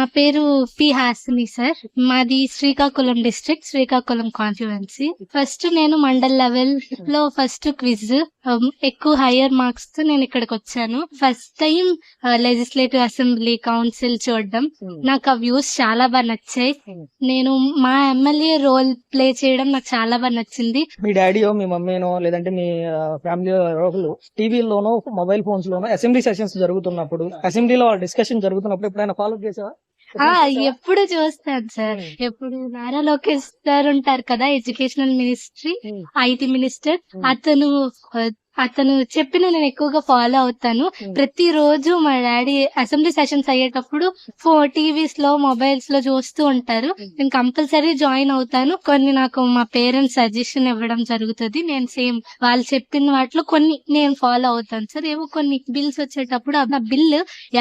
మా పేరు P Hasini sir. మాది Srikakulam district Srikakulam constituency first నేను మండల్ లెవెల్లో ఫస్ట్ క్విజ్ ఎక్కువ హయ్యర్ మార్క్స్తో నేను ఇక్కడికి వచ్చాను. First time legislative assembly council చూడడం. నాకు ఆ వ్యూస్ చాలా బాగా నచ్చాయి. నేను మా ఎమ్మెల్యే రోల్ ప్లే చేయడం నాకు చాలా బాగా నచ్చింది. మీ డాడీయో మీ మమ్మీనో లేదంటే మీ ఫ్యామిలీ ఒకరు టీవీలోనో మొబైల్ ఫోన్స్ లోనో అసెంబ్లీ సెషన్స్ జరుగుతున్నప్పుడు అసెంబ్లీలో డిస్కషన్ జరుగుతున్నప్పుడు ఎప్పుడైనా ఫాలో చేసావా? ఎప్పుడు చూస్తాను సార్. ఎప్పుడు నారా లోకేష్ సార్ ఉంటారు కదా ఎడ్యుకేషనల్ మినిస్ట్రీ ఐటీ మినిస్టర్ అతను అతను చెప్పిన నేను ఎక్కువగా ఫాలో అవుతాను. ప్రతి రోజు మా డాడీ అసెంబ్లీ సెషన్స్ అయ్యేటప్పుడు ఫో టీవీస్లో మొబైల్స్లో చూస్తూ ఉంటారు. నేను కంపల్సరీ జాయిన్ అవుతాను. కొన్ని నాకు మా పేరెంట్స్ సజెషన్ ఇవ్వడం జరుగుతుంది. నేను సేమ్ వాళ్ళు చెప్పిన వాటిలో కొన్ని నేను ఫాలో అవుతాను. సార్ ఏవో కొన్ని బిల్స్ వచ్చేటప్పుడు ఆ బిల్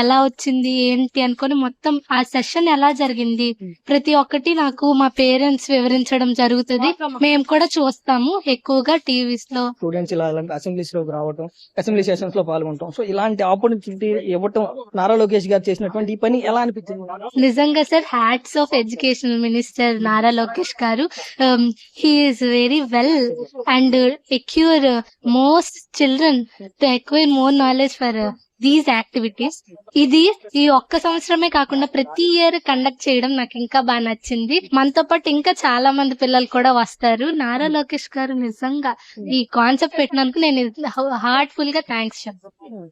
ఎలా వచ్చింది ఏంటి అనుకొని మొత్తం ఆ సెషన్ ఎలా జరిగింది ప్రతి ఒక్కటి నాకు మా పేరెంట్స్ వివరించడం జరుగుతుంది. మేము కూడా చూస్తాము ఎక్కువగా టీవీస్లో స్టూడెంట్స్ ఇలా అసెంబ్లీస్ లోకి రావడం అసెంబ్లీ సెషన్స్లో పాల్గొనటం. సో ఇలాంటి ఆపర్చునిటీ ఇవ్వటం నారా లోకేష్ గారు చేసినటువంటి ఈ పని ఎలా అనిపించింది? నిజంగా sir hats off education minister Nara Lokesh garu. He is very well and acquire most children to acquire more knowledge for these activities ఇది ఈ ఒక్క సంవత్సరమే కాకుండా ప్రతి ఇయర్ కండక్ట్ చేయడం నాకు ఇంకా బాగా నచ్చింది. మనతో పాటు ఇంకా చాలా మంది పిల్లలు కూడా వస్తారు. నారా లోకేష్ గారు నిజంగా ఈ కాన్సెప్ట్ పెట్టినందుకు నేను హార్ట్ఫుల్గా థ్యాంక్స్ చెప్తాను